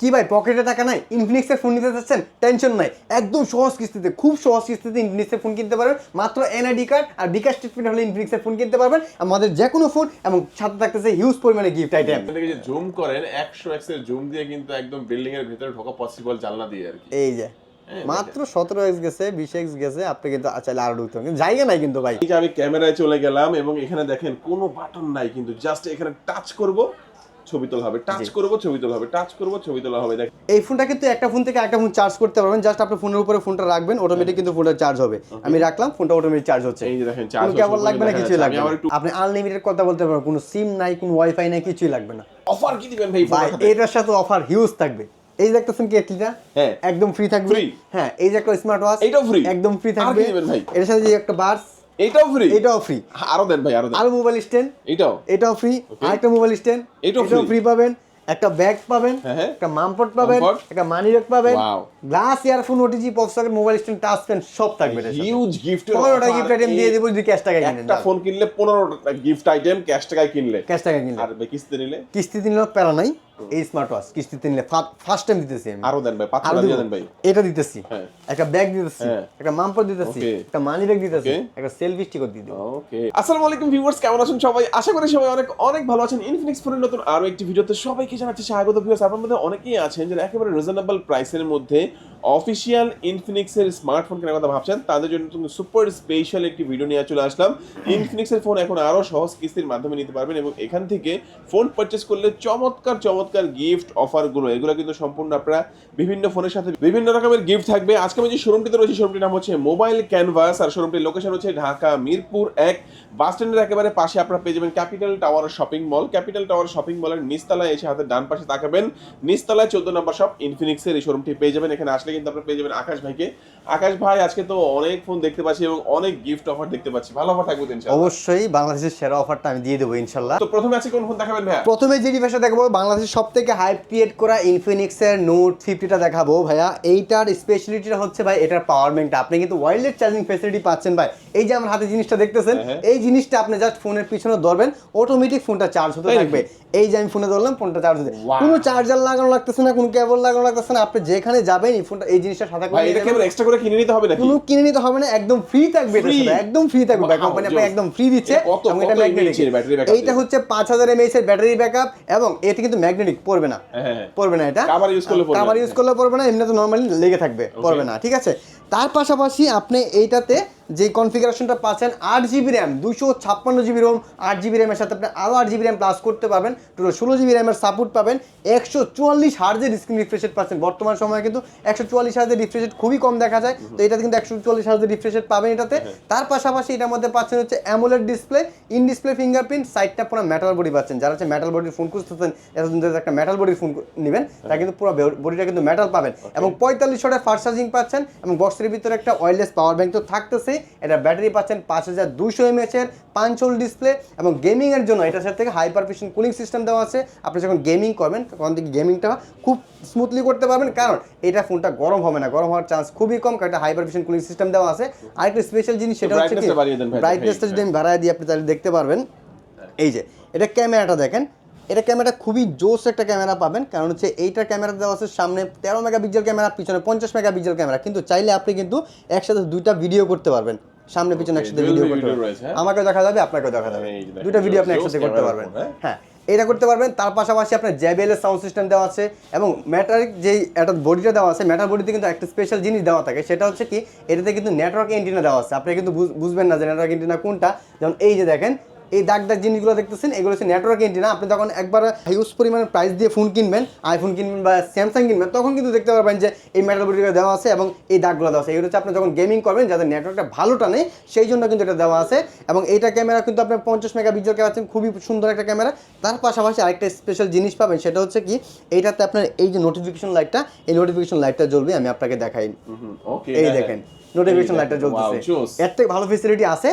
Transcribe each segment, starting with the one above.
কি ভাই পকেটে টাকা নাই? ইনফিনিক্সের ফোন নিতে চাচ্ছেন? টেনশন নাই। একদম সহজ কিস্তিতে খুব সহজ কিস্তিতে ইনফিনিক্সের ফোন কিনতে পারবেন। মাত্র এনআইডি কার্ড আর বিকাশ স্টেটমেন্ট হলে ইনফিনিক্সের ফোন কিনতে পারবেন। আমাদের যে কোনো ফোন এবং সাথে থাকতেছে হিউজ পরিমাণে গিফট আইটেম যে জুম করেন একশো এক্সের জুম দিয়ে কিন্তু একদম বিল্ডিং এর ভিতরে ঢোকা পসিবল জানলা দিয়ে আর কি। এই যে হ্যাঁ, মাত্র সতেরো এক্স গেছে বিশ এক্স গেছে আপনি কিন্তু চাইলে আরও ঢুকতে। কিন্তু জায়গা নাই কিন্তু ভাই। আমি ক্যামেরায় চলে গেলাম এবং এখানে দেখেন কোনো বাটন নাই কিন্তু জাস্ট এখানে টাচ করব। ছবি তোলা হবে। টাচ করব ছবি তোলা হবে। টাচ করব ছবি তোলা হবে। দেখ এই ফোনটা কিন্তু একটা ফোন থেকে একটা ফোন চার্জ করতে পারবেন। জাস্ট আপনি ফোনের উপরে ফোনটা রাখবেন অটোমেটিক কিন্তু ফোনটা চার্জ হবে। আমি রাখলাম ফোনটা অটোমেটিক চার্জ হচ্ছে। এই যে দেখেন চার্জ কেবল লাগবে না কিছুই লাগবে। একটু আপনি আনলিমিটেড কথা বলতে পারবেন কোনো সিম নাই কোনো ওয়াইফাই নাই কিছুই লাগবে না। অফার কি দিবেন ভাই ভাই? এটার সাথে অফার হিউজ থাকবে। এই যে দেখতেছেন কেটলিটা হ্যাঁ। একদম ফ্রি থাকবে? হ্যাঁ এই যে একটা স্মার্ট ওয়াচ এইটাও free? একদম ফ্রি থাকবে। কি? এর সাথে যে একটা বাস এইটাও ফ্রি এটাও ফ্রি আরও দেন ভাই আরও দেন। আর মোবাইল স্ট্যান্ড এইটাও? এটাও ফ্রি আরেকটা মোবাইল স্ট্যান্ড এটাও এটাও ফ্রি পাবেন। একটা ব্যাগ পাবেন। হ্যাঁ, হ্যাঁ। একটা মামপট পাবেন। একটা মানি ব্যাগ পাবেন. Glass earphone OTG pop socket mobile stand touch pen সব থাকবে। হিউজ গিফট পনেরোটা গিফট আইটেম দিয়ে দেবো যদি ক্যাশ টাকা কিনেন একটা ফোন কিনলে পনেরোটা গিফট আইটেম ক্যাশ টাকায় কিনলে। ক্যাশ টাকা কিনলে। আর কিস্তি নিলে? কিস্তিতে নিলেও প্যারা নাই। এই স্মার্ট ওয়াচ কিস্তিতে নিলে ফার্স্ট টাইম দিতেছি আমি। আরও দেন ভাই দিয়ে দেন ভাই। এটা দিতেছি। হ্যাঁ। একটা ব্যাগ দিতেছি হ্যাঁ। একটা দিতেছি একটা মানি ব্যাগ দিতেছি একটা সেলফি স্টিকার দিয়ে দেবো। ওকে আসসালামু আলাইকুম ভিউয়ার্স কেমন আছেন সবাই? আশা করি সবাই অনেক অনেক ভালো আছেন। ইনফিনিক্স ফোনের নতুন আরও একটি ভিডিওতে সবাইকে জানাচ্ছি স্বাগত ভিউয়ার্স মধ্যে অনেকেই আছেন যারা একেবারে রিজনেবল প্রাইসের মধ্যে অফিসিয়াল ইনফিনিক্সের স্মার্টফোন কেনার কথা ভাবছেন। তাদের জন্য তুমি সুপার স্পেশাল একটি ভিডিও নিয়ে চলে আসলাম। ইনফিনিক্সের ফোন এখন আরও সহজ কিস্তির মাধ্যমে নিতে পারবেন এবং এখান থেকে ফোন পারচেস করলে চমৎকার চমৎকার গিফট অফারগুলো এগুলো কিন্তু সম্পূর্ণ আপনারা বিভিন্ন ফোনের সাথে বিভিন্ন রকমের গিফট থাকবে। আজকে আমি যে শোরুমটিতে রয়েছে শোরুমটির নাম হচ্ছে মোবাইল ক্যানভাস আর শোরুমটির লোকেশন হচ্ছে ঢাকা মিরপুর এক বাস স্ট্যান্ডের একেবারে পাশে আপনারা পেয়ে যাবেন capital tower shopping mall capital tower shopping মলের নিচতলায় এসে হাতের ডান পাশে তাকাবেন। নিচতলায় চোদ্দ নম্বর শপ ইনফিনিক্সের এই শোরুমটি পেয়ে যাবেন। এখানে আসলে কিন্তু আপনারা পেয়ে যাবেন আকাশ ভাইকে। আকাশ ভাই আজকে তো অনেক ফোন দেখতে পাচ্ছি এবং অনেক গিফট অফার দেখতে পাচ্ছি। ভালো অফার থাকবে অবশ্যই বাংলাদেশের সেরা অফারটা আমি দিয়ে দেবো ইনশাল্লাহ তো প্রথমে আছে কোন ফোন দেখাবেন ভাই প্রথমে যে ডিভাইসটা দেখাবো বাংলাদেশের সব থেকে হাইপ ক্রিয়েট করা ইনফিনিক্সের নোট ফিফটিটা দেখাবো ভাইয়া। এইটার স্পেশালিটিটা হচ্ছে ভাই এটার পাওয়ার ব্যাংকটা আপনি কিন্তু ওয়াইল্ডলেস চার্জিং ফেসিলিটি পাচ্ছেন ভাই। এই যে আমার হাতে জিনিসটা দেখতেছেন হ্যাঁ। এই জিনিসটা আপনি জাস্ট ফোনের পিছনে ধরবেন অটোমেটিক ফোনটা চার্জ হতে থাকবে। এই যে আমি ফোনে ধরলাম ফোনটা চার্জ হতে কোনো চার্জার লাগানো লাগতেছে না কোনো কেবল লাগানো লাগতেছে না। আপনি যেখানে যাবেন এই ফোনটা এই জিনিসটা সাথে করে এটা কেবল এক্সট্রা করে কিনে নিতে হবে নাকি? কোনো কিনে নিতে হবে না একদম ফ্রি থাকবে একদম ফ্রি থাকবে। ভাই কোম্পানি আপনাকে একদম ফ্রি দিচ্ছে এটা এবং এটা ম্যাগনেটিক এইটা হচ্ছে পাঁচ হাজার এমএএইচ এর ব্যাটারি ব্যাকআপ এবং এতে কিন্তু ম্যাগনেটিক পড়বে না হ্যাঁ। পড়বে না এটা কামার ইউজ করলে। কাভার ইউজ করলে পড়বে না এমনি তো নর্মালি লেগে থাকবে পড়বে না ঠিক আছে তার পাশাপাশি আপনি এইটাতে যে কনফিগারেশনটা পাচ্ছেন আট জিবি র্যাম দুশো ছাপ্পান্ন জিবি রোম আট জিবি র্যামের সাথে আপনি আরও আট জিবি র্যাম প্লাস করতে পারবেন। টোটাল ষোলো জিবি র্যামের সাপোর্ট পাবেন। একশো চুয়াল্লিশ হার্জের স্ক্রিন রিফ্রেশ রেট পাচ্ছেন। বর্তমান সময়ে কিন্তু একশো চুয়াল্লিশ হার্জের রিফ্রেশ রেট খুবই কম দেখা যায়। তো এটাতে কিন্তু একশো চুয়াল্লিশ হার্জের রিফ্রেশ রেট পাবেন এটাতে। তার পাশাপাশি এটার মধ্যে পাচ্ছেন হচ্ছে AMOLED display in display fingerprint সাইডটা পুরো মেটাল বডি পাচ্ছেন। যারা হচ্ছে মেটাল বডির ফোন খুঁজতেছেন ধরে একটা মেটাল বডির ফোন নেবেন। তারা কিন্তু পুরো বডিটা কিন্তু মেটাল পাবেন। এবং পঁয়তাল্লিশ ওয়াটের ফাস্ট চার্জিং পাচ্ছেন এবং বক্সের ভিতরে একটা ওয়্যারলেস পাওয়ার ব্যাংক তো থাকতেছেই। এটা ব্যাটারি পাচ্ছেন পাঁচ হাজার দুশো এমএচ এর পাঞ্চল ডিসপ্লে এবং গেমিং এর জন্য এটার সাথে হাইপার ফিশন কুলিং সিস্টেম দেওয়া আছে। আপনি যখন গেমিং করবেন তখন থেকে গেমিংটা খুব স্মুথলি করতে পারবেন। কারণ এটা ফোনটা গরম হবে না। গরম হওয়ার চান্স খুবই কম কারণ এটা হাইপার ফিশন কুলিং সিস্টেম দেওয়া আছে। আরেকটা স্পেশাল জিনিস সেটা হচ্ছে ব্রাইটনেসটা যদি আমি বাড়ায় দিই আপনি তাহলে দেখতে পারবেন। এই যে এটা ক্যামেরাটা দেখেন। এটা ক্যামেরা খুবই জোস একটা ক্যামেরা পাবেন। কারণ হচ্ছে এইটার ক্যামেরা দেওয়া আছে সামনে তেরো মেগাপিক্সেল ক্যামেরা পিছনে পঞ্চাশ মেগাপিক্সেল ক্যামেরা। কিন্তু চাইলে আপনি কিন্তু একসাথে দুইটা ভিডিও করতে পারবেন। সামনে পিছনে একসাথে ভিডিও করতে পারবেন। হ্যাঁ? আমাকেও দেখা যাবে আপনাকেও দেখা যাবে। দুইটা ভিডিও আপনি একসাথে করতে পারবেন। হ্যাঁ? হ্যাঁ এটা করতে পারবেন তার পাশাপাশি আপনার জেবিএল এর সাউন্ড সিস্টেম দেওয়া আছে এবং ম্যাটার যেই একটা বডিটা দেওয়া আছে ম্যাটার বডিতে কিন্তু একটা স্পেশাল জিনিস দেওয়া থাকে সেটা হচ্ছে কি এটাতে কিন্তু নেটওয়ার্ক এন্টিনা দেওয়া আছে। আপনি কিন্তু বুঝ- বুঝবেন না যে নেটওয়ার্ক এন্টিনা কোনটা। যেমন এই যে দেখেন এই দাগ দাগ জিনিসগুলো দেখতেছেন এগুলো হচ্ছে নেটওয়ার্ক এন্টিনা আপনি তখন একবার হিউজ পরিমাণে প্রাইস দিয়ে ফোন কিনবেন আইফোন কিনবেন বা স্যামসাং কিনবেন তখন কিন্তু দেখতে পারবেন যে এই মেটাল বডিগুলো দেওয়া আছে এবং এই দাগগুলো দেওয়া আছে। এগুলো হচ্ছে আপনি যখন গেমিং করবেন যাদের নেটওয়ার্কটা ভালো টানে সেই জন্য কিন্তু এটা দেওয়া আছে। এবং এইটা ক্যামেরা কিন্তু আপনার পঞ্চাশ মেগা পিক্সেল ক্যামেরা আছে খুবই সুন্দর একটা ক্যামেরা তার পাশাপাশি আরেকটা স্পেশাল জিনিস পাবেন সেটা হচ্ছে কি এইটাতে আপনার এই যে নোটিফিকেশন লাইটটা এই নোটিফিকেশন লাইটটা জ্বলবে আমি আপনাকে দেখাই। ওকে এই দেখেন। নোটিফিকেশন লাইটটা জ্বলতেছে। এর থেকে ভালো ফেসিলিটি আছে।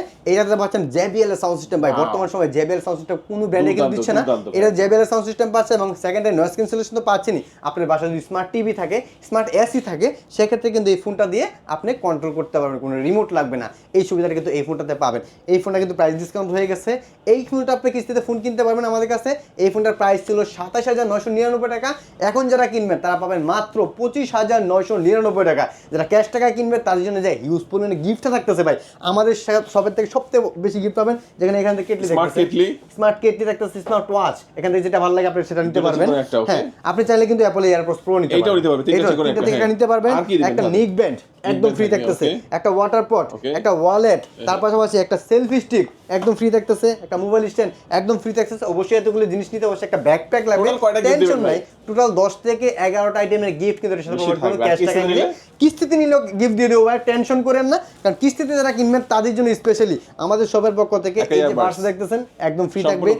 পাচ্ছেন জেবিএল সাউন্ড সিস্টেম ভাই বর্তমান সময়ে জেবিএল সাউন্ড সিস্টেম কোনো ব্র্যান্ডে কিন্তু দিচ্ছে না। এটা জেবিএল সাউন্ড সিস্টেম পাচ্ছে এবং সেকেন্ডে নয়েজ ক্যান্সেলেশন তো পাচ্ছেনই। আপনার বাসায় যদি স্মার্ট টিভি থাকে স্মার্ট এসি থাকে সেক্ষেত্রে কিন্তু এই ফোনটা দিয়ে আপনি কন্ট্রোল করতে পারবেন। কোনো রিমোট লাগবে না। এই সুবিধাটা কিন্তু এই ফোনটাতে পাবেন। এই ফোনটা কিন্তু প্রাইস ডিসকাউন্ট হয়ে গেছে। এই ফোনটা আপনি কিস্তিতে ফোন কিনতে পারবেন আমাদের কাছে। এই ফোনটার প্রাইস ছিল সাতাশ হাজার নয়শো নিরানব্বই টাকা। এখন যারা কিনবেন তারা পাবেন মাত্র পঁচিশ হাজার নয়শো নিরানব্বই টাকা। যারা ক্যাশ টাকা কিনবে তাদের জন্য যে হিউজ পরিমাণে গিফটটা থাকতেছে ভাই। আমাদের সবের থেকে সবথেকে বেশি গিফট পাবেন যেখানে এখান থেকে kettle Smart kettle. Smart kettle থাকতেছে স্মার্ট ওয়াচ এখান থেকে যেটা ভালো লাগে আপনি সেটা নিতে পারবেন। একটা, হ্যাঁ আপনি চাইলে কিন্তু অ্যাপল এয়ারপোর্টস প্রো নিতে এইটাও নিতে পারবেন, তিনটা থেকে হ্যাঁ। নিতে পারবেন। একটা নিক ব্যান্ড একদম ফ্রি থাকতেছে। একটা ওয়াটার পট একটা ওয়ালেট তার পাশাপাশি একটা সেলফি স্টিক একদম ফ্রি থাকতেছে। একটা মোবাইল স্ট্যান্ড একদম ফ্রি থাকতেছে। অবশ্যই এতগুলো জিনিস নিতে অবশ্যই একটা ব্যাকপ্যাক লাগবে। টেনশন নাই। টোটাল 10 থেকে 11টা আইটেমের গিফট কিন্তু সাথে করব ক্যাশ টাকা নিলে? কিস্তিতে নিলেও গিফট দিয়ে দেবো ভাই টেনশন করেন না। কারণ কিস্তিতে যারা কিনবেন তাদের জন্য স্পেশালি আমাদের সবার পক্ষ থেকে একটা এই যে বার্স দেখতেছেন একদম ফ্রি থাকবে?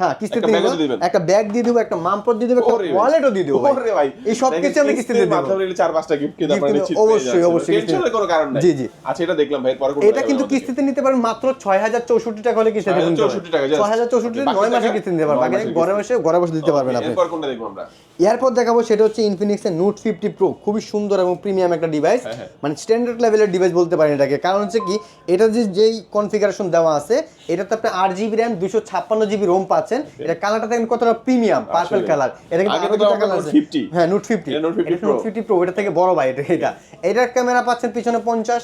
হ্যাঁ কিস্তিতে নিলেও। একটা ব্যাগ দিয়ে দেবো একটা মামপট দিয়ে দেবো একটা ওয়ালেটও দিয়ে দেবো ভাই। এই সব কিছু আমি কিস্তিতে দেবো। নিলে চার পাঁচটা কিন্তু পেয়ে অবশ্যই, অবশ্যই টেনশনের কোনো কারণ নাই। জি, জি। আচ্ছা এটা দেখলাম ভাই পরে এটা কিন্তু কিস্তিতে নিতে পারেন মাত্র ছয় হাজার চৌষট্টি টাকা হলে কিস্তিতে নিতে 6,064 টাকা, just। ছয় হাজার চৌষট্টি নয় মাসে কিস্তি নিতে পারবেন ঘরে বসে ঘরে বসে দিতে পারবেন আপনি। এরপর কোনটা দেখব আমরা? এরপর দেখাবো সেটা হচ্ছে ইনফিনিক্সের নোট ফিফটি প্রো খুবই সুন্দর এবং প্রিমিয়াম একটা ডিভাইস হ্যাঁ, হ্যাঁ। মানে স্ট্যান্ডার্ড লেভেলের ডিভাইস বলতে পারেন এটাকে। কারণ হচ্ছে কি এটা যে যেই কনফিগারেশন দেওয়া আছে এটাতে আপনি আট জিবি র্যাম দুশো ছাপ্পান্ন জিবি রোম পাচ্ছেন। এটা কালারটা দেখেন কতটা প্রিমিয়াম পার্পল কালার এটা কিন্তু কালার আছে। হ্যাঁ নোট ফিফটি এটা Note 50 এটা নোট ফিফটি প্রো এটা থেকে বড় ভাই এটা। এটা এটার ক্যামেরা পাচ্ছেন পিছনে পঞ্চাশ।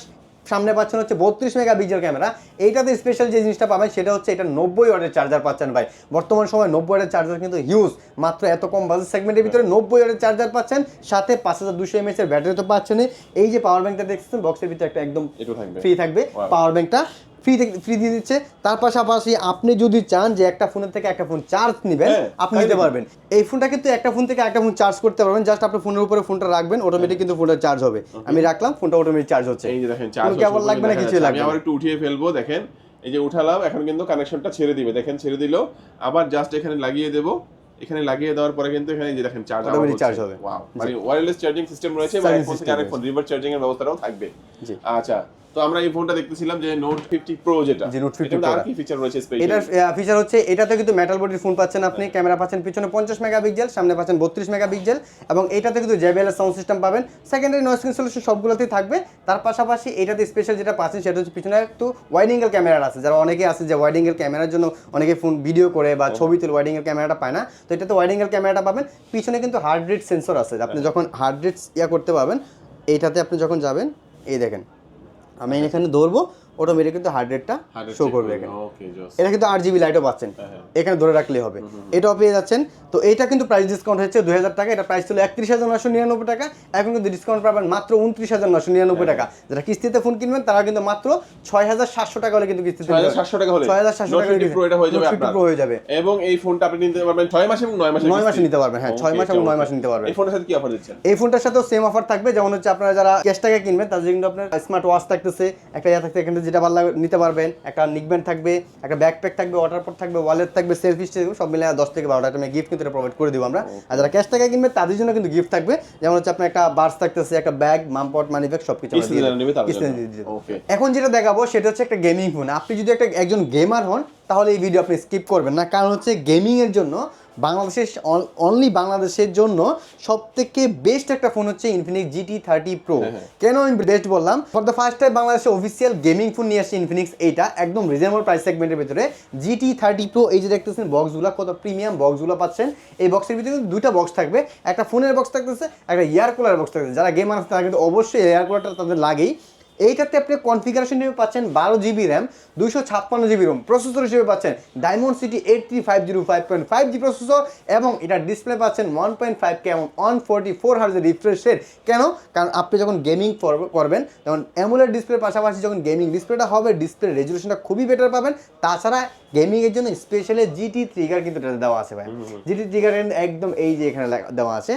সামনে পাচ্ছেন হচ্ছে বত্রিশ মেগা পিক্সেল ক্যামেরা। এইটাতে স্পেশাল যে জিনিসটা পাবেন সেটা হচ্ছে এটা নব্বই ওয়ার্ডের চার্জার পাচ্ছেন ভাই। বর্তমান সময় নব্বই ওয়াটের চার্জার কিন্তু হিউজ মাত্র এত কম বাজেট সেগমেন্টের ভিতরে নব্বই ওয়ার্ডের চার্জার পাচ্ছেন সাথে পাঁচ হাজার দুশো এমএস এর ব্যাটারি তো পাচ্ছেন এই যে পাওয়ার ব্যাংকটা দেখছেন বক্সের ভিতরে একটা একদম ফ্রি থাকবে. পাওয়ার ব্যাংকটা ফ্রি ফ্রি দিয়ে দিচ্ছে। তার পাশাপাশি আপনি যদি চান যে একটা ফোনের থেকে একটা ফোন চার্জ নেবেন হ্যাঁ, আপনি নিতে পারবেন। এই ফোনটা কিন্তু একটা ফোন থেকে একটা ফোন চার্জ করতে পারবেন। জাস্ট আপনি ফোনের উপরে ফোনটা রাখবেন অটোমেটিক কিন্তু ফোনটা চার্জ হবে। আমি রাখলাম ফোনটা অটোমেটিক চার্জ হচ্ছে। এই যে দেখেন চার্জ কেবল লাগবে না কিছু আমি লাগবে আবার একটু উঠিয়ে ফেলব দেখেন। এই যে উঠালাম এখন কিন্তু কানেকশনটা ছেড়ে দিবে। দেখেন ছেড়ে দিল। আবার জাস্ট এখানে লাগিয়ে দেবো। এখানে লাগিয়ে দেওয়ার পরে কিন্তু এখানে যে দেখেন চার্জ Automatic charge হবে। ওয়াও মানে ওয়্যারলেস চার্জিং সিস্টেম রয়েছে এবং ফোন থেকে আরেক ফোন রিভার্স চার্জিং এর ব্যবস্থাটাও থাকবে। জি। আচ্ছা তো আমরা এই ফোনটা দেখতেছিলাম যে নোট ফিফটি প্রো যেটা। Note 50 এটার আর কি ফিচার রয়েছে স্পেশাল ফিচার হচ্ছে এটাতে কিন্তু মেটাল বডির ফোন পাচ্ছেন আপনি। ক্যামেরা পাচ্ছেন পিছনে পঞ্চাশ মেগাপিক্সেল সামনে পাচ্ছেন বত্রিশ মেগাপিক্সেল এবং এটাতে কিন্তু জেবিএল সাউন্ড সিস্টেম পাবেন। সেকেন্ডারি নয়েস ক্যান্সেলেশন সবগুলোতেই থাকবে। তার পাশাপাশি এটাতে স্পেশাল যেটা পাচ্ছেন সেটা হচ্ছে পিছনে একটু ওয়াইড অ্যাঙ্গেল ক্যামেরা আছে। যারা অনেকে আছে যে ওয়াইড অ্যাঙ্গেল ক্যামেরার জন্য অনেকে ফোন ভিডিও করে বা ছবি তুলে ওয়াইড অ্যাঙ্গেল ক্যামেরাটা পায় না। তো এটাতে ওয়াইড অ্যাঙ্গেল ক্যামেরাটা পাবেন। পিছনে কিন্তু হার্ট রেট সেন্সর আছে। আপনি যখন হার্ট রেট ইয়া করতে পারবেন এইটাতে আপনি যখন যাবেন এই দেখেন। আমি এখানে ধরবো অটোমেটিক কিন্তু হার্ট রেটটা শো করবে এখানে। এটা কিন্তু আট জিবি লাইটও পাচ্ছেন। হ্যাঁ। এখানে ধরে রাখলেই হবে। এটাও পেয়ে যাচ্ছেন। তো এটা কিন্তু প্রাইস ডিসকাউন্ট হচ্ছে দুই হাজার টাকা। এটা প্রাইস ছিল একত্রিশ হাজার নশো নিরানব্বই টাকা। এখন কিন্তু ডিসকাউন্ট পাবেন মাত্র উনত্রিশ হাজার নশো নিরানব্বই টাকা। যারা কিস্তিতে ফোন কিনবেন তারা কিন্তু মাত্র ছয় হাজার সাতশো টাকা হলে কিন্তু কিস্তিতে সাতশো টাকা হলে। ছয় হাজার সাতশো টাকা 50 এটা হয়ে যাবে প্রো হয়ে যাবে। এবং এই ফোনটা আপনি নিতে পারবেন ছয় মাস এবং নয় মাসে নয় মাসে নিতে পারবেন, হ্যাঁ, ছয় মাস এবং নয় মাসে নিতে পারবেন। এই ফোনের সাথে কি অফার দিচ্ছেন? এই ফোনটার সাথেও সেম অফার থাকবে। যেমন হচ্ছে আপনারা যারা ক্যাশ টাকা কিনবেন তাদের কিন্তু আপনার স্মার্ট ওয়াচ থাকতেছে একটা ইয়া থাকতে এখানে যেটা ভালো লাগে নিতে পারবেন। একটা নিকব্যান্ড থাকবে একটা ব্যাকপ্যাক থাকবে ওয়াটার পট থাকবে ওয়ালেট থাকবে সেলফি থাকবে সব মিলে দশ থেকে বারোটা টাইমে গিফট কিন্তু প্রোভাইড করে দিব আমরা। আর যারা ক্যাশ টাকা কিনবে তাদের জন্য কিন্তু গিফট থাকবে। যেমন হচ্ছে আপনার একটা বার্স থাকতেছে একটা ব্যাগ মামপট মানি ব্যাগ সব কিছু. এখন যেটা দেখাবো সেটা হচ্ছে একটা গেমিং ফোন আপনি যদি একটা একজন গেমার হন তাহলে এই ভিডিও আপনি স্কিপ করবেন না। কারণ হচ্ছে গেমিং এর জন্য বাংলাদেশের অনলি বাংলাদেশের জন্য সব থেকে বেস্ট একটা ফোন হচ্ছে ইনফিনিক্স জিটি থার্টি প্রো কেন আমি বেস্ট বললাম? ফর দ্য ফার্স্ট টাইম বাংলাদেশে অফিসিয়াল গেমিং ফোন নিয়ে আসছে ইনফিনিক্স এইটা একদম রিজনেবল প্রাইস সেগমেন্টের ভিতরে। জিটি থার্টি প্রো এই যে দেখতেছেন বক্সগুলো কত প্রিমিয়াম বক্সগুলো পাচ্ছেন। এই বক্সের ভিতরে কিন্তু দুইটা বক্স থাকবে। একটা ফোনের বক্স থাকতেছে একটা এয়ার কুলার বক্স থাকতেছে। যারা গেমার আছে তারা কিন্তু অবশ্যই এয়ার কুলারটা তাদের লাগেই। এইটাতে আপনি কনফিগারেশন হিসেবে পাচ্ছেন বারো জিবি র্যাম দুশো ছাপ্পান্ন জিবি রোম প্রসেসর হিসেবে পাচ্ছেন Dimensity eight three five zero five point five G processor এবং এটা ডিসপ্লে পাচ্ছেন ওয়ান পয়েন্ট ফাইভ কে এবং ওয়ান ফোরটি ফোর হার্জের রিফ্রেশ রেট কেন? কারণ আপনি যখন গেমিং করবেন তখন অ্যামুলের ডিসপ্লের পাশাপাশি যখন গেমিং ডিসপ্লেটা হবে ডিসপ্লে রেজুলেশনটা খুবই বেটার পাবেন। তাছাড়া গেমিং এর জন্য স্পেশালি জিটি ট্রিগার কিন্তু এটাতে দেওয়া আছে ভাই। জিটি ট্রিগার একদম এই যে এখানে দেওয়া আছে।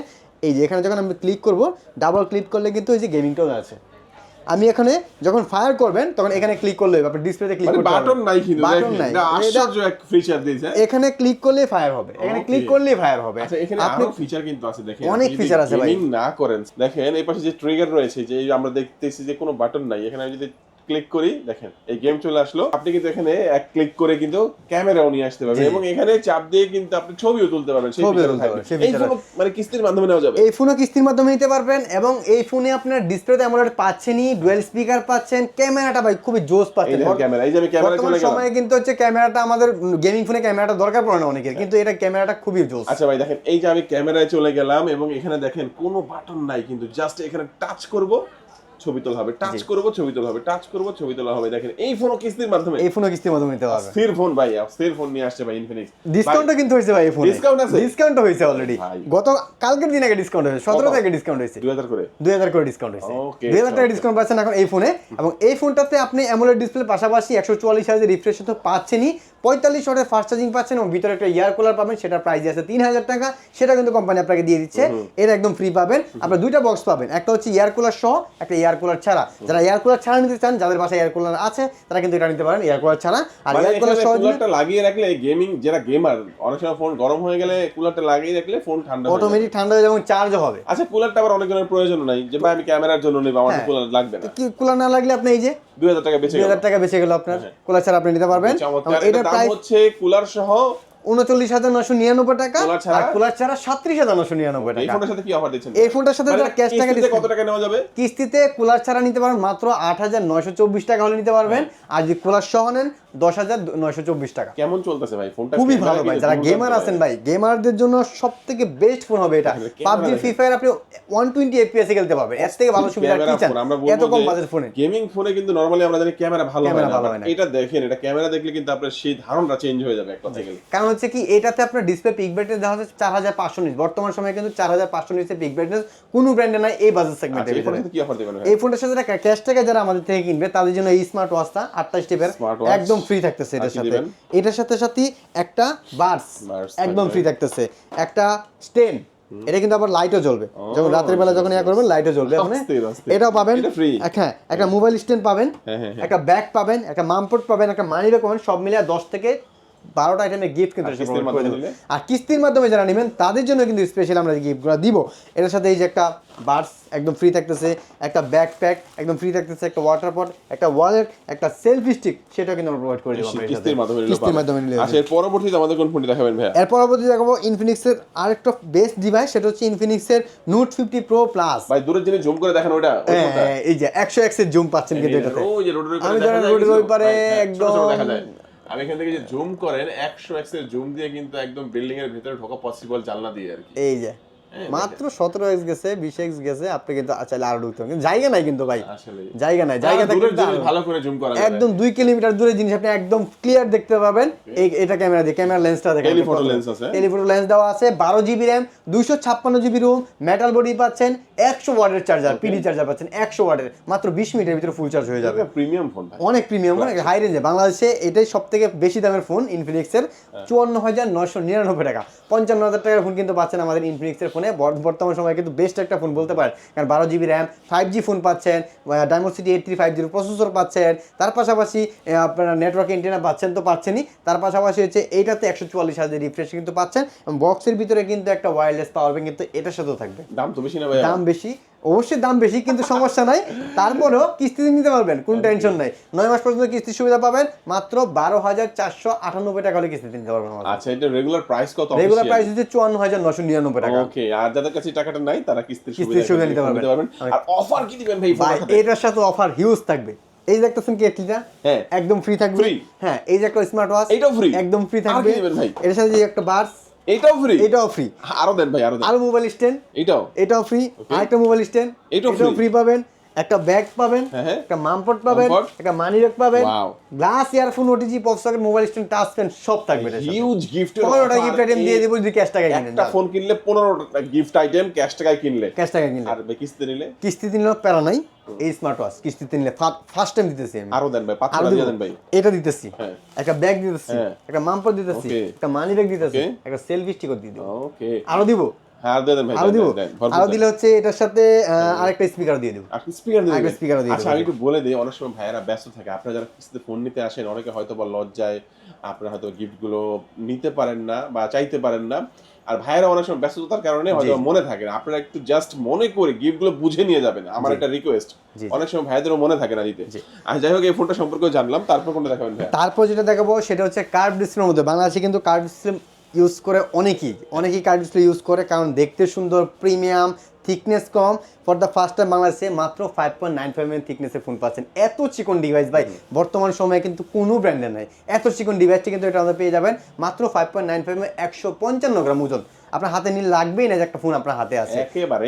এই যে এখানে যখন আমি ক্লিক করব ডাবল ক্লিক করলে কিন্তু এই যে গেমিংটাও আছে আমি এখানে যখন ফায়ার করবেন তখন এখানে ক্লিক করলে আপনি ডিসপ্লেতে ক্লিক মানে করতে বাটন নাই কিন্তু বাটন নাই। আশ্চর্য এক ফিচার দিয়েছে। এখানে ক্লিক করলে ফায়ার হবে। এখানে ক্লিক করলে ফায়ার হবে। আচ্ছা এখানে আপনি ফিচার কিন্তু আছে দেখেন। অনেক ফিচার আছে ভাই। না করেন দেখেন এই পাশে যে ট্রিগার রয়েছে যে আমরা দেখতেছি যে কোনো বাটন নাই এখানে আমি যদি ক্লিক করি দেখেন এই গেম চলে আসলো। আপনি কিন্তু এখানে এক ক্লিক করে কিন্তু ক্যামেরাও নিয়ে আসতে পারবেন এবং এখানে চাপ দিয়ে কিন্তু আপনি ছবিও তুলতে পারবেন এই ফোন মানে কিস্তির মাধ্যমে নেওয়া যাবে। এই ফোনও কিস্তির মাধ্যমে নিতে পারবেন এবং এই ফোনে আপনার ডিসপ্লেতে অ্যামোলেড পাচ্ছেনই ডুয়েল স্পিকার পাচ্ছেন ক্যামেরাটা ভাই খুবই জোস এই পাচ্ছেন। ক্যামেরা এই যে আমি ক্যামেরা চলে গেলাম। সময়ে কিন্তু হচ্ছে ক্যামেরাটা আমাদের গেমিং ফোনে ক্যামেরাটা দরকার পড়ে না অনেকের কিন্তু এটা ক্যামেরাটা খুবই জোস। আচ্ছা ভাই দেখেন এই যে আমি ক্যামেরায় চলে গেলাম এবং এখানে দেখেন কোনো বাটন নাই কিন্তু জাস্ট এখানে টাচ করব ছবি তোলা হবে। টাচ করব ছবি তোলা হবে। টাচ করব ছবি তোলা হবে। দেখেন এই ফোনও কিস্তির মাধ্যমে। এই ফোনও কিস্তির মাধ্যমে নিতে পারবেন স্থির ফোন ভাই স্থির ফোন নিয়ে আসছে ভাই ইনফিনিক্স ডিসকাউন্টও কিন্তু হয়েছে ভাই এই ফোনে। Discount আছে? ডিসকাউন্ট হয়েছে অলরেডি গত কালকের দিন আগে ডিসকাউন্ট হয়েছে সতেরো কত? থেকে ডিসকাউন্ট হয়েছে। দুই হাজার করে? দুই হাজার করে ডিসকাউন্ট হয়েছে। Okay, দুই হাজার টাকা ডিসকাউন্ট পাচ্ছেন এখন এই ফোনে। এবং এই ফোনটাতে আপনি অ্যামোলেড ডিসপ্লে পাশাপাশি একশো চুয়াল্লিশ হাজার রিফ্রেশ তো পাচ্ছেনই। পঁয়তাল্লিশ ওয়াটের ফাস্ট চার্জিং পাচ্ছেন এবং ভিতরে একটা ইয়ার কুলার পাবেন সেটা প্রাইস আছে তিন হাজার টাকা সেটা কিন্তু কোম্পানি আপনাকে দিয়ে দিচ্ছে। এটা একদম ফ্রি পাবেন। আপনার দুইটা বক্স পাবেন। একটা হচ্ছে ইয়ার কুলার সহ একটা ইয়ার কুলার ছাড়া। যারা ইয়ার কুলার ছাড়া নিতে চান যাদের বাসায় এয়ার কুলার আছে তারা কিন্তু এটা নিতে পারেন এয়ার কুলার ছাড়া। আর এয়ার কুলার সহ কুলারটা লাগিয়ে রাখলে গেমিং যারা গেমার অনেক সময় ফোন গরম হয়ে গেলে কুলারটা লাগিয়ে রাখলে ফোন ঠান্ডা অটোমেটিক ঠান্ডা হয়ে যাবে এবং চার্জও হবে। আচ্ছা কুলারটা আবার অনেক অনেকজনের প্রয়োজন নাই যে ভাই আমি ক্যামেরার জন্য নেব আমার হ্যাঁ। কুলার লাগবে না। কি কুলার না লাগলে আপনি এই যে দুই হাজার টাকা বেঁচে গেল। হাজার টাকা বেঁচে গেল আপনার। হ্যাঁ। কুলার ছাড়া আপনি নিতে পারবেন। এটার দাম হচ্ছে কুলার সহ উনচল্লিশ হাজার নশো নিরানব্বই টাকা। কুলার ছাড়া? আর কুলার ছাড়া সাতত্রিশ হাজার নশো নিরানব্বই এই টাকা। ফোনের সাথে কি অফার দিচ্ছেন? এই ফোনটার সাথে মানে ক্যাশ টাকা কিস্তিতে কত টাকা নেওয়া যাবে? কিস্তিতে কুলার ছাড়া নিতে পারবেন মাত্র আট হাজার নয়শো চব্বিশ টাকা হলে নিতে পারবেন। হ্যাঁ। আর যদি কুলার সহ নেন দশ হাজার নয়শো চব্বিশ টাকা। কেমন চলতেছে ভাই? ফোনটা খুবই ভালো ভাই যারা গেমার আছেন ভাই? গেমারদের জন্য সব থেকে বেস্ট ফোন হবে এটা। পাবজি ফ্রি ফায়ার আপনি ওয়ান টোয়েন্টি এফপিএস খেলতে পারবেন। এর থেকে ভালো সুবিধা কি চান? এত কম বাজেট ফোনে গেমিং ফোনে কিন্তু নরমালি আমরা জানি ক্যামেরা ভালো হয় না। এটা দেখেন এটা ক্যামেরা দেখলে কিন্তু আপনার সেই ধারণা চেঞ্জ হয়ে যাবে এক কথা গেলে কারণ হচ্ছে কি এটাতে আপনার ডিসপ্লে পিক ব্রাইটনেস দেওয়া হচ্ছে চার হাজার পাঁচশো নিচ। বর্তমান সময়ে কিন্তু চার হাজার পাঁচশো নিচে পিক ব্রাইটনেস কোনো ব্র্যান্ডে নাই এই বাজেট আচ্ছা ভাই? এই ফোনটার সাথে ক্যাশ টাকা যারা আমাদের থেকে কিনবে তাদের জন্য এই স্মার্ট ওয়াচটা আটটা স্টেপের একদম ফ্রি থাকতেছে এটার সাথে। এটার সাথে সাথে একটা বার্স। একদম ফ্রি থাকতেছে। একটা স্টেন এটা কিন্তু আবার লাইটও জ্বলবে। যখন রাতের বেলা যখন ইয়া করবেন লাইটও জ্বলবে। আপনি অস্থির। এটাও পাবেন। এটা হ্যাঁ একটা মোবাইল স্ট্যান্ড পাবেন হ্যাঁ, হ্যাঁ, হ্যাঁ। একটা ব্যাগ পাবেন একটা মামপট পাবেন একটা মানি ব্যাগ পাবেন সব মিলিয়ে দশ থেকে বারোটা আইটেমের গিফট কিন্তু আর কিস্তির মাধ্যমে আর কিস্তির মাধ্যমে যারা নেবেন তাদের জন্য কিন্তু স্পেশাল আমরা গিফটগুলো দিব। এটার সাথে এই যে একটা বার্স একদম ফ্রি থাকতেছে একটা ব্যাকপ্যাক একদম ফ্রি থাকতেছে একটা ওয়াটার পট একটা ওয়ালেট একটা সেলফি স্টিক সেটা কিন্তু আমরা প্রোভাইড করে দেবো কিস্তির মাধ্যমে কিস্তির মাধ্যমে নিলে আচ্ছা এর পরবর্তীতে আমাদের কোন ফোনটি দেখাবেন ভাইয়া? এর পরবর্তী দেখাবো ইনফিনিক্সের আরেকটা বেস্ট ডিভাইস সেটা হচ্ছে ইনফিনিক্সের নোট ফিফটি প্রো প্লাস ভাই দূরের জিনিস জুম করে দেখেন ওটা এই যে একশো এক্সের জুম পাচ্ছেন কিন্তু এটাতে। ওই যে রোডের ওই আমি রোডের কিছু? ওই পারে ভাই, হ্যাঁ, একদম- দেখা যায়। আমি এখান থেকে যে জুম করেন, একশো এক্সের জুম দিয়ে কিন্তু একদম বিল্ডিং এর ভিতরে ঢোকা পসিবল জানলা দিয়ে আর কি। এই যে। মাত্র সতেরো এক্স গেছে বিশ এক্স গেছে আপনি কিন্তু চাইলে আরও ঢুকতে। কিন্তু জায়গা নাই কিন্তু ভাই। জায়গা নাই। জায়গা ভালো করে জুম করা একদম দুই কিলোমিটার দূরে জিনিস আপনি একদম ক্লিয়ার দেখতে পাবেন। এই এটা ক্যামেরা দিয়ে ক্যামেরা লেন্সটা দেখেন। Telephoto lens আছে। টেলিফোটো লেন্স দেওয়া আছে বারো জিবি র্যাম দুইশো ছাপ্পান্ন জিবি রুম মেটাল বডি পাচ্ছেন একশো ওয়াটের চার্জার পিডি চার্জার পাচ্ছেন একশো ওয়াটের। মাত্র বিশ মিনিটের ভিতরে ফুল চার্জ হয়ে যাবে। প্রিমিয়াম ফোন অনেক প্রিমিয়াম অনেক হাই রেঞ্জে বাংলাদেশে এটাই সব থেকে বেশি দামের ফোন ইনফিনিক্সের চুয়ান্ন হাজার নয়শো নিরানব্বই টাকা। পঞ্চান্ন হাজার টাকার ফোন কিন্তু পাচ্ছেন আমাদের ইনফিনিক্সের ফোনে বর্তমান সময়ে কিন্তু বেস্ট একটা ফোন বলতে পারেন। কারণ বারো GB RAM five G phone পাচ্ছেন Dimensity eight three five zero processor পাচ্ছেন তার পাশাপাশি আপনারা নেটওয়ার্ক ইন্টারনেট পাচ্ছেন তো পাচ্ছেনই তার পাশাপাশি হচ্ছে এইটাতে একশো চুয়াল্লিশ হাজার রিফ্রেশ কিন্তু পাচ্ছেন এবং বক্সের ভিতরে কিন্তু একটা ওয়্যারলেস পাওয়ার ব্যাংক কিন্তু এটার সাথেও থাকবে। দাম তো বেশি না ভাই দাম বেশি অবশ্যই দাম বেশি কিন্তু সমস্যা নাই। তারপরেও কিস্তিতে নিতে পারবেন কোনো টেনশন নাই। নয় মাস পর্যন্ত কিস্তির সুবিধা পাবেন মাত্র বারো হাজার চারশো আটানব্বই টাকা হলে কিস্তিতে নিতে পারবেন আচ্ছা এটা রেগুলার প্রাইস কত রেগুলার প্রাইস হচ্ছে চুয়ান্ন হাজার নশো নিরানব্বই টাকা। ওকে আর যাদের কাছে টাকাটা নাই তারা কিস্তির কিস্তির সুবিধা নিতে পারবেন। আর অফার কি দিবেন ভাই ভাই এটার সাথে অফার হিউজ থাকবে। এই দেখতেছেন কেটলিটা হ্যাঁ। একদম ফ্রি থাকবে। হ্যাঁ এই যে একটা স্মার্ট ওয়াচ এইটাও free? একদম ফ্রি থাকবে। কি? এটার সাথে যে একটা বার্স এটাও ফ্রি এটাও ফ্রি আরও দেন ভাই আরও দেন। আরও মোবাইল স্ট্যান্ড এটাও এটাও ফ্রি আরেকটা মোবাইল স্ট্যান্ড এটাও ফ্রি পাবেন। একটা ব্যাগ পাবেন হ্যাঁ, হ্যাঁ। একটা মামপট পাবেন একটা মানি ব্যাগ পাবেন. Glass earphone OTG pop socket mobile stand touch pen সব থাকবে হিউজ গিফট পনেরোটা গিফট আইটেম দিয়ে দেবো যদি ক্যাশ টাকা কিনেন একটা ফোন কিনলে পনেরোটা গিফট আইটেম ক্যাশ টাকায় কিনলে। ক্যাশ টাকা কিনলে। আর কিস্তি নিলে? কিস্তিতে নিলেও প্যারা নাই। এই স্মার্ট ওয়াচ কিস্তিতে নিলে ফার্স্ট টাইম দিতেছি আমি। আরও দেন ভাই আরও পাঁচটা দিয়ে দেন ভাই। এটা দিতেছি। হ্যাঁ। একটা ব্যাগ দিতেছি হ্যাঁ। একটা দিতেছি একটা মানি ব্যাগ দিতেছি একটা সেলফি স্টিকার দিয়ে দিব। ওকে আরও দিব? হ্যাঁ আরও দিলে হচ্ছে এটার সাথে আরেকটা স্পিকার দিয়ে দিব। স্পিকার দিয়ে দিবেন? দিয়ে আচ্ছা আমি একটু বলে দিই অনেক সময় ভাইয়েরা ব্যস্ত থাকে। আপনারা যারা কিস্তিতে ফোন নিতে আসেন অনেকে হয়তো বা লজ্জায় আপনারা হয়তো গিফটগুলো নিতে পারেন না বা চাইতে পারেন না। আর ভাইয়েরা অনেক সময় ব্যস্ততার কারণে হয়তো মনে থাকে না। আপনারা একটু জাস্ট মনে করে গিফটগুলো বুঝে নিয়ে যাবেন আমার একটা রিকোয়েস্ট অনেক সময় ভাইদেরও মনে থাকে না দিতে। আর যাই হোক এই ফোনটা সম্পর্কে জানলাম। তারপর কোনটা দেখাবেন ভাই তারপর যেটা দেখাবো সেটা হচ্ছে কার্ভ ডিসপ্লের মধ্যে। বাংলাদেশে কিন্তু কার্ভ ডিসপ্লে ইউজ করে অনেকেই অনেকেই কার্ভ ডিসপ্লে ইউজ করে। কারণ দেখতে সুন্দর প্রিমিয়াম থিকনেস কম। ফর দ্য ফার্স্ট টাইম বাংলাদেশে মাত্র five point nine five M থিকনেসের phone পাচ্ছেন। এত চিকন ডিভাইস ভাই বর্তমান সময়ে কিন্তু কোনো ব্র্যান্ডের নাই। এত চিকন ডিভাইসটি কিন্তু এটা আমাদের পেয়ে যাবেন। মাত্র ফাইভ পয়েন্ট নাইন ফাইভ একশো পঞ্চান্ন গ্রাম ওজন। আপনার হাতে নিয়ে লাগবেই না যে একটা ফোন আপনার হাতে আছে। একেবারে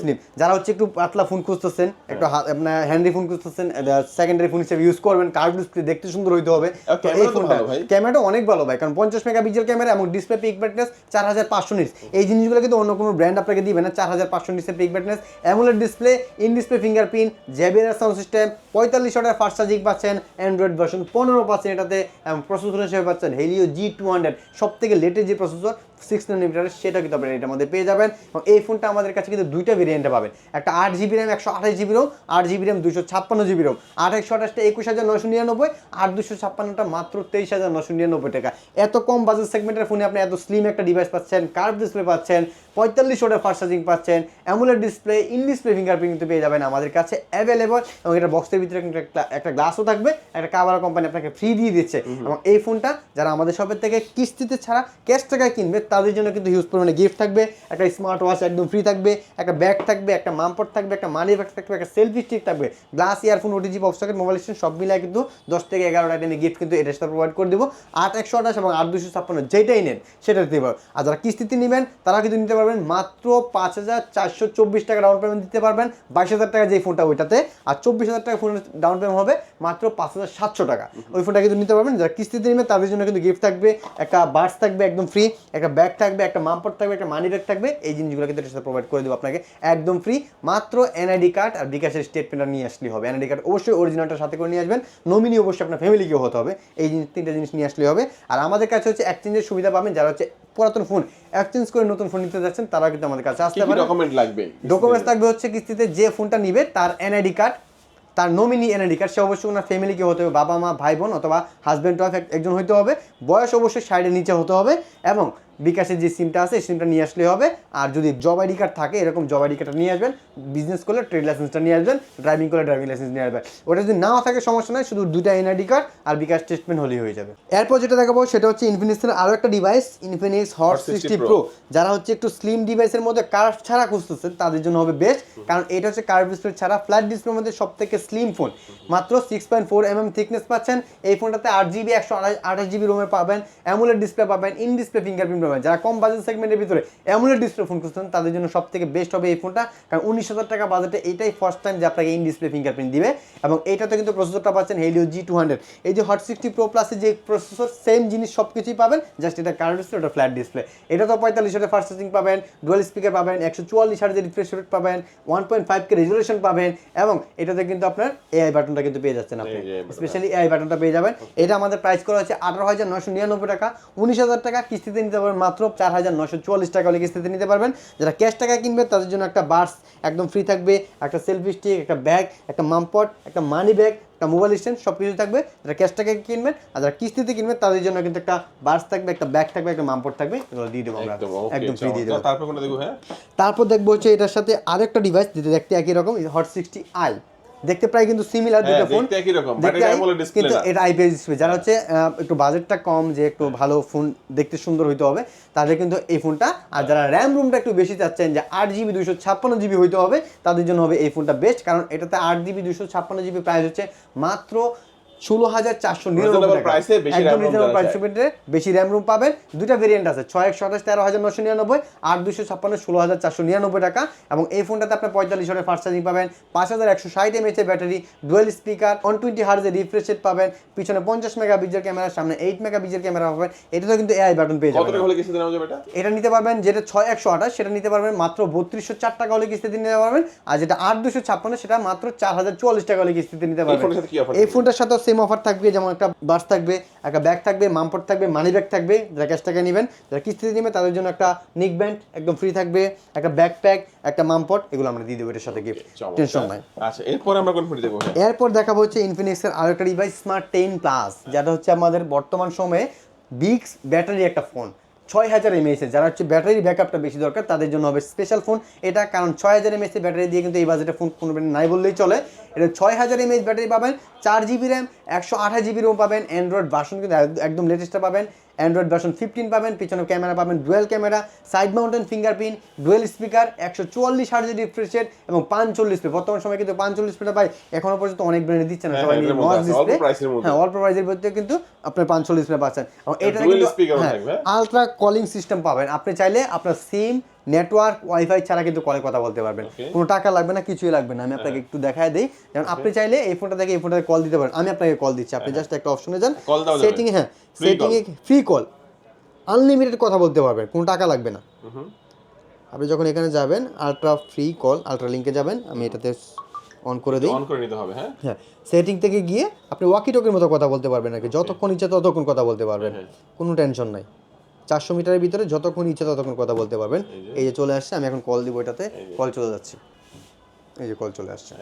স্লিম যারা হচ্ছে একটু পাতলা ফোন খুঁজতেছেন একটু আপনার হ্যান্ডি ফোন খুঁজতেছেন সেকেন্ডারি ফোন হিসেবে ইউজ করবেন কার্ভ ডিসপ্লে দেখতে সুন্দর হইতে হবে। তো এই ফোনটা ভাই। ক্যামেরাটা অনেক ভালো ভাই কারণ পঞ্চাশ মেগা পিক্সেল ক্যামেরা এবং ডিসপ্লে পিক ব্রাইটনেস চার হাজার পাঁচশো নিটস এই জিনিসগুলো কিন্তু অন্য কোনো ব্র্যান্ড আপনাকে দিবে না চার হাজার পাঁচশো নিটসের peak brightness AMOLED display in display fingerprint JBL sound system পঁয়তাল্লিশ ওয়াটের ফাস্ট চার্জিং পাচ্ছেন অ্যান্ড্রয়েড ভার্সন পনেরো পাচ্ছেন এটাতে এবং প্রসেসর হিসেবে পাচ্ছেন হেলিও জি টু হান্ড্রেড সব থেকে লেটেস্ট যে প্রসেসর সিক্স নাইনমিটারের সেটা কিন্তু আপনারা এটার মধ্যে পেয়ে যাবেন। এবং এই ফোনটা আমাদের কাছে কিন্তু দুইটা ভেরিয়েন্টে পাবেন। একটা আট জিবি র্যাম একশো আঠাশ জিবি রোম আট জিবি র্যাম দুশো ছাপ্পান্ন জিবি রোম আট একশো আঠাশটা একুশ হাজার নশো নিরানব্বই আর দুশো ছাপ্পান্নটা মাত্র তেইশ হাজার নশো নিরানব্বই টাকা। এত কম বাজেট সেগমেন্টের ফোনে আপনি এত স্লিম একটা ডিভাইস পাচ্ছেন কার্ভ ডিসপ্লে পাচ্ছেন পঁয়তাল্লিশ ওটার ফাস্ট চার্জিং পাচ্ছেন AMOLED display in display fingerprint কিন্তু পেয়ে যাবেন আমাদের কাছে অ্যাভেলেবল এবং এটা বক্সের ভিতরে কিন্তু একটা একটা গ্লাসও থাকবে একটা কাভার কোম্পানি আপনাকে ফ্রি দিয়ে দিচ্ছে। এবং এই ফোনটা যারা আমাদের শপের থেকে কিস্তিতে ছাড়া ক্যাশ টাকায় কিনবে তাদের জন্য কিন্তু হিউজ পরিমাণে গিফট থাকবে, একটা স্মার্ট ওয়াচ একদম ফ্রি থাকবে, একটা ব্যাগ থাকবে, একটা মামপট থাকবে, একটা মানি ব্যাগ থাকবে, একটা সেলফি স্টিক থাকবে glass earphone OTG box socket mobile station সব মিলিয়ে কিন্তু দশ থেকে এগারোটা আইটেমে গিফট কিন্তু এটার সাথে প্রোভাইড করে দেবো। আট একশো আঠাশ এবং আট দুশো ছাপ্পান্ন যেটাই নেন সেটা দিতে পারবেন। আর যারা কিস্তিতে নেবেন তারা কিন্তু নিতে পারবেন মাত্র পাঁচ হাজার চারশো চব্বিশ টাকা ডাউন পেমেন্ট দিতে পারবেন, বাইশ হাজার টাকা যেই ফোনটা ওইটাতে, আর চব্বিশ হাজার টাকা ফোনের ডাউন পেমেন্ট হবে মাত্র পাঁচ হাজার সাতশো টাকা। ওই ফোনটা কিন্তু নিতে পারবেন, যারা কিস্তিতে নেবেন, তাদের জন্য কিন্তু গিফট থাকবে, একটা বার্স থাকবে একদম ফ্রি একটা ব্যাগ থাকবে একটা মামপট থাকবে একটা মানি ব্যাগ থাকবে এই জিনিসগুলো কিন্তু এটার সাথে প্রোভাইড করে দেবো আপনাকে একদম ফ্রি মাত্র এনআইডি কার্ড আর বিকাশের স্টেটমেন্টটা নিয়ে আসলেই হবে। এনআইডি কার্ড অবশ্যই অরিজিনালটা সাথে করে নিয়ে আসবেন নমিনি অবশ্যই আপনার ফ্যামিলিকেও হতে হবে। এই জিনিস তিনটা জিনিস নিয়ে আসলেই হবে। আর আমাদের কাছে হচ্ছে এক্সচেঞ্জের সুবিধা পাবেন যারা হচ্ছে পুরাতন ফোন এক্সচেঞ্জ করে নতুন ফোন নিতে যাচ্ছেন তারা কিন্তু আমাদের কাছে আসতে পারে ডকুমেন্ট লাগবে? ডকুমেন্টস থাকবে হচ্ছে কিস্তিতে যে ফোনটা নিবে তার এনআইডি কার্ড তার নমিনি এনআইডি কার্ড সে অবশ্যই ওনার ফ্যামিলিকে হতে হবে বাবা মা ভাই বোন অথবা হাজব্যান্ড ওয়াইফ একজন হতে হবে। বয়স অবশ্যই সাইডের নিচে হতে হবে এবং বিকাশের যে সিমটা আছে সিমটা নিয়ে আসলে হবে। আর যদি জব আইডি কার্ড থাকে এরকম জব আইডি কার্ডটা নিয়ে আসবেন। বিজনেস করলে ট্রেড লাইসেন্সটা নিয়ে আসবেন ড্রাইভিং করলে ড্রাইভিং লাইসেন্স নিয়ে আসবেন। ওটা যদি নাও থাকে সমস্যা নাই শুধু দুইটা এনআইডি কার্ড আর বিকাশ স্টেটমেন্ট হলেই হয়ে যাবে। এরপর যেটা দেখাবো সেটা হচ্ছে ইনফিনিক্সের আরও একটা device Infinix hot 60 sixty Pro যারা হচ্ছে একটু স্লিম ডিভাইসের মধ্যে কার্ভ ছাড়া খুঁজতেছেন তাদের জন্য হবে বেস্ট কারণ এটা হচ্ছে কার্ভ ডিসপ্লে ছাড়া ফ্ল্যাট ডিসপ্লের মধ্যে সব থেকে স্লিম ফোন মাত্র six point four M M thickness পাচ্ছেন। এই ফোনটাতে আট জিবি একশো আঠাশ জিবি রোমের পাবেন। অ্যামুলেট ডিসপ্লে পাবেন ইন ডিসপ্লে ফিঙ্গারপ্রিন্ট পাবেন যারা কম বাজেট সেগমেন্টের ভিতরে অ্যামুলেট ডিসপ্লে ফোন খুঁজছেন তাদের জন্য সব থেকে বেস্ট হবে এই ফোনটা কারণ উনিশ হাজার টাকা বাজেটে এটাই ফার্স্ট টাইম যে আপনাকে ইন ডিসপ্লে ফিঙ্গারপ্রিন্ট দিবে। এবং এইটাতে কিন্তু প্রসেসরটা পাচ্ছেন হেলিও জি টু হান্ড্রেড এই যে হট সিক্সটি প্রো প্লাসে যে প্রসেসর সেম জিনিস সব কিছুই পাবেন জাস্ট এটা কার্ড ডিসপ্লে ওটা ফ্ল্যাট ডিসপ্লে এটা তো পঁয়তাল্লিশ হাজার ফার্স্ট চার্জিং পাবেন ডুয়েল স্পিকার পাবেন একশো চুয়াল্লিশ হাজার রিফ্রেশ রেট পাবেন one point five K resolution পাবেন এবং এটাতে কিন্তু আপনার এআই বাটনটা কিন্তু পেয়ে যাচ্ছেন আপনি। স্পেশালি এআই বাটনটা পেয়ে যাবেন। এটা আমাদের প্রাইস করা হচ্ছে আঠারো হাজার নশো নিরানব্বই টাকা। উনিশ হাজার টাকা কিস্তিতে নিতে পারবেন মাত্র চার হাজার নশো চুয়াল্লিশ টাকা হলে কিস্তিতে নিতে পারবেন। যারা ক্যাশ টাকা কিনবে তাদের জন্য একটা বার্স একদম ফ্রি থাকবে। একটা সেলফি স্টিক একটা ব্যাগ একটা মামপট একটা মানি ব্যাগ একটা মোবাইল স্ট্যান্ড সব কিছু থাকবে। যারা ক্যাশ টাকা কিনবেন আর যারা কিস্তিতে কিনবেন তাদের জন্য কিন্তু একটা বার্স থাকবে একটা ব্যাগ থাকবে একটা মামপট থাকবে। এগুলো দিয়ে দেবো আমরা। একদম ফ্রি দিয়ে দেবো। তারপর দেখব হ্যাঁ তারপর দেখব হচ্ছে এটার সাথে আরেকটা ডিভাইস যেটা দেখতে একই রকম হট সিক্সটি আই দেখতে প্রায় কিন্তু সিমিলার হ্যাঁ, দুটো ফোন কিন্তু এটা আইপিএস ডিসপ্লে যারা হচ্ছে একটু বাজেটটা কম যে একটু ভালো ফোন দেখতে সুন্দর হইতে হবে তাদের কিন্তু এই ফোনটা আর যারা র্যাম রুমটা একটু বেশি চাচ্ছেন যে আট জিবি দুশো ছাপ্পান্ন জিবি হইতে হবে তাদের জন্য হবে এই ফোনটা বেস্ট কারণ এটাতে আট জিবি দুশো ছাপ্পান্ন জিবি প্রাইস হচ্ছে মাত্র ষোলো হাজার চারশো নিরানব্বই বেশি র্যাম রুম পাবেন। দুটা ভেরিয়েন্ট আছে ছয় একশো আঠাশ তেরো হাজার নশো নিরানব্বই আট দুশো ছাপ্পান্ন ষোলো হাজার চারশো নিরানব্বই টাকা। এবং এই ফোনটাতে আপনার পঁয়তাল্লিশ হাজার ফাস্ট চার্জিং পাবেন পাঁচ হাজার একশো ষাট এর battery dual speaker one twenty হার্জের refresh rate পাবেন পিছনে পঞ্চাশ মেগা পিক্সেল ক্যামেরা সামনে এইট মেগা পিক্সেল ক্যামেরা পাবেন। এটাতেও কিন্তু এআই বাটন পেয়ে যাবেন এটা? এটা নিতে পারবেন যেটা ছয় একশো আঠাশ সেটা নিতে পারবেন মাত্র বত্রিশশো চার টাকা হলে কিস্তিতে নিতে পারবেন। আর যেটা আট দুশো ছাপ্পান্ন সেটা মাত্র চার হাজার চুয়াল্লিশ টাকা হলে কিস্তিতে নিতে পারবেন। এই ফোনটার সাথে সেম অফার থাকবে যেমন একটা বাস থাকবে একটা ব্যাগ থাকবে মামপট থাকবে মানি ব্যাগ থাকবে যারা ক্যাশ টাকা নেবেন যারা কিস্তিতে নেবে তাদের জন্য একটা নিক ব্যান্ড একদম ফ্রি থাকবে একটা ব্যাকপ্যাক একটা মামপট এগুলো আমরা দিয়ে দেবো এটার সাথে গিফট টেনশন নাই। আচ্ছা এরপর আমরা কোন ফোনটি দেবো এরপর দেখাবো হচ্ছে ইনফিনিক্সের আরেকটা ডিভাইস স্মার্ট টেন প্লাস যেটা হচ্ছে আমাদের বর্তমান সময়ে বিগ ব্যাটারি একটা ফোন ছয় হাজার এমএএসের যারা হচ্ছে ব্যাটারি ব্যাকআপটা বেশি দরকার, তাদের জন্য হবে স্পেশাল ফোন এটা কারণ ছয় হাজার এমএএস ব্যাটারি দিয়ে কিন্তু এই বাজেটে ফোন কোনো নাই বললেই চলে। এটা ছয় হাজার এমএস ব্যাটারি পাবেন, চার জিবি র্যাম একশো আঠাশ জিবি রোম পাবেন অ্যান্ড্রয়েড ভার্সন কিন্তু একদম লেটেস্টটা পাবেন। অ্যান্ড্রয়েড ভার্সন ফিফটিন পাবেন পিছনে ক্যামেরা পাবেন dual camera side mounted fingerprint dual speaker একশো চুয়াল্লিশ হার্জের রিফ্রেশ রেট এবং পাঁচচল্লিশ পে বর্তমান সময় কিন্তু পাঁচচল্লিশ পেটা পাই এখনও পর্যন্ত অনেক ব্র্যান্ডে দিচ্ছে না হ্যাঁ, সবাই হ্যাঁ, ডিসপ্লে মধ্যে। হ্যাঁ অল্প প্রাইসের মধ্যে কিন্তু আপনার পাঁচচল্লিশ পে পাচ্ছেন এবং এটা কিন্তু হ্যাঁ হ্যাঁ? আলট্রা কলিং সিস্টেম পাবেন আপনি চাইলে আপনার সিম নেটওয়ার্ক ওয়াইফাই ছাড়া কিন্তু কলে কথা বলতে পারবেন। কোনো টাকা লাগবে না কিছুই লাগবে না। আমি আপনাকে একটু দেখায় দিই। যেমন আপনি চাইলে এই ফোনটা থেকে এই ফোনটাকে কল দিতে পারেন। আমি আপনাকে কল দিচ্ছি। আপনি জাস্ট একটা অপশনে যান? সেটিং হ্যাঁ সেটিং এ ফ্রি কল আনলিমিটেড কথা বলতে পারবেন। কোনো টাকা লাগবে না। আপনি যখন এখানে যাবেন আলট্রা ফ্রি কল আলট্রা লিঙ্কে যাবেন আমি এটাতে অন করে দিই। অন করে নিতে হবে হ্যাঁ। হ্যাঁ সেটিং থেকে গিয়ে আপনি ওয়াকি টকের মতো কথা বলতে পারবেন আর কি। যতক্ষণ ইচ্ছা ততক্ষণ কথা বলতে পারবেন। হ্যাঁ। কোনো টেনশন নাই। চারশো মিটারের ভিতরে যতক্ষণ ইচ্ছে ততক্ষণ কথা বলতে পারবেন। এই যে। চলে আসছে আমি এখন কল দিব এটাতে। কল চলে যাচ্ছে। এই যে কল চলে আসছে।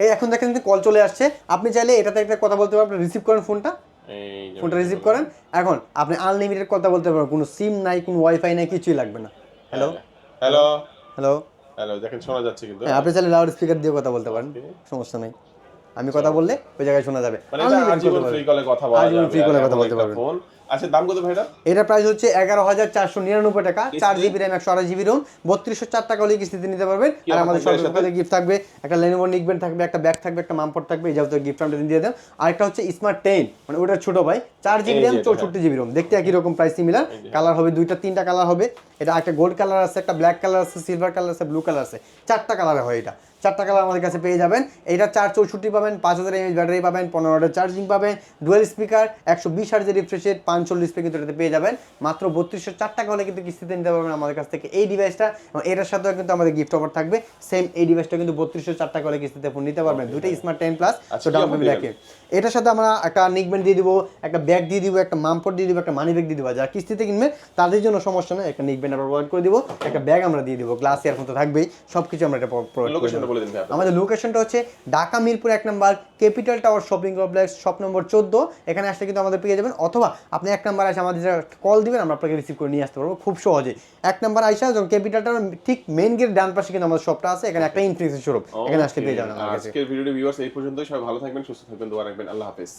এই এখন দেখেন কল চলে আসছে। আপনি চাইলে এটাতে একটা কথা বলতে পারবেন রিসিভ করেন ফোনটা এই ফোনটা রিসিভ করেন। এখন আপনি আনলিমিটেড কথা বলতে পারবেন কোনো সিম নাই কোনো ওয়াইফাই নাই কিছুই লাগবে না। হ্যালো হ্যালো হ্যালো হ্যালো দেখেন শোনা যাচ্ছে কিন্তু। হ্যাঁ আপনি চাইলে লাউড স্পিকার দিয়ে কথা বলতে পারেন। সমস্যা নেই। আমি কথা বললে ওই জায়গায় শোনা যাবে। মানে এটা আজীবন কথা ফ্রি কলে কথা বলা যাবে। free call কথা বলতে পারবেন। আচ্ছা দাম কত ভাইটা এটার প্রাইস হচ্ছে এগারো হাজার চারশো নিরানব্বই টাকা। চার জিবি র্যাম একশো আড়াই জিবি রোম বত্রিশশো চার টাকা হলে কিস্তিতে নিতে পারবেন। আর আমাদের গিফট থাকবে একটা লেনোভো নিকবেন থাকবে একটা ব্যাগ থাকবে একটা মামপট থাকবে এই যাবতীয় গিফট আমরা দিয়ে দেন আর একটা হচ্ছে স্মার্ট টেন মানে ওটার ছোট ভাই। চার জিবি র্যাম এটা, চৌষট্টি জিবি রোম দেখতে একই রকম প্রাইস সিমিলার কালার হবে দুইটা তিনটা কালার হবে। এটা একটা গোল্ড কালার আছে একটা ব্ল্যাক কালার আছে সিলভার কালার আছে ব্লু কালার আছে। চারটা কালার হয় এটা। চারটা কালার আমাদের কাছে পেয়ে যাবেন। এটা চার চৌষট্টি পাবেন পাঁচ হাজার এমএচ ব্যাটারি পাবেন পনেরো হাজার চার্জিং পাবেন ডুয়েল স্পিকার একশো বিশ হাজার রিফ্রেশ রেট পাঁচচল্লিশ পে কিন্তু এটাতে পেয়ে যাবেন। মাত্র বত্রিশশো চার টাকা হলে কিন্তু কিস্তিতে নিতে পারবেন আমাদের কাছ থেকে এই ডিভাইসটা এবং এটার সাথেও কিন্তু আমাদের গিফট অফার থাকবে। সেম এই ডিভাইসটা কিন্তু বত্রিশশো চার টাকা হলে কিস্তিতে ফোন নিতে পারবেন। দুটোই Smart ten plus down payment রাখে এটার সাথে আমরা একটা নিকবেন্ট দিয়ে দিব একটা ব্যাগ দিয়ে দিব একটা মামপট দিয়ে দিব একটা মানি ব্যাগ দিয়ে দিব। যারা কিস্তিতে কিনবে তাদের জন্য সমস্যা নেই একটা নিকবেন্ট আমরা প্রোভাইড করে দিব একটা ব্যাগ আমরা দিয়ে দিব। গ্লাস ইয়ারফোন তো থাকবেই সব কিছু আমরা এটা প্রোভাইড করে বলে দিন আমাদের লোকেশনটা হচ্ছে ঢাকা মিরপুর এক number capital tower shopping complex shop number চোদ্দ। এখানে আসলে কিন্তু আমাদের পেয়ে যাবেন অথবা আপনি এক নম্বর আসে আমাদের কল দিবেন আমরা আপনাকে রিসিভ করে নিয়ে আসতে পারব খুব সহজে। এক নম্বর আইসা যখন ক্যাপিটাল টাওয়ার ঠিক মেন গেট ডান পাশে কিন্তু আমাদের শপটা আছে এখানে একটা ইনফিনিক্স শোরুম এখানে আসলে পেয়ে যাবেন আজকের ভিডিওটি ভিউয়ার্স এই পর্যন্তই সবাই ভালো থাকবেন সুস্থ থাকবেন দোয়া রাখবেন আল্লাহ হাফেজ।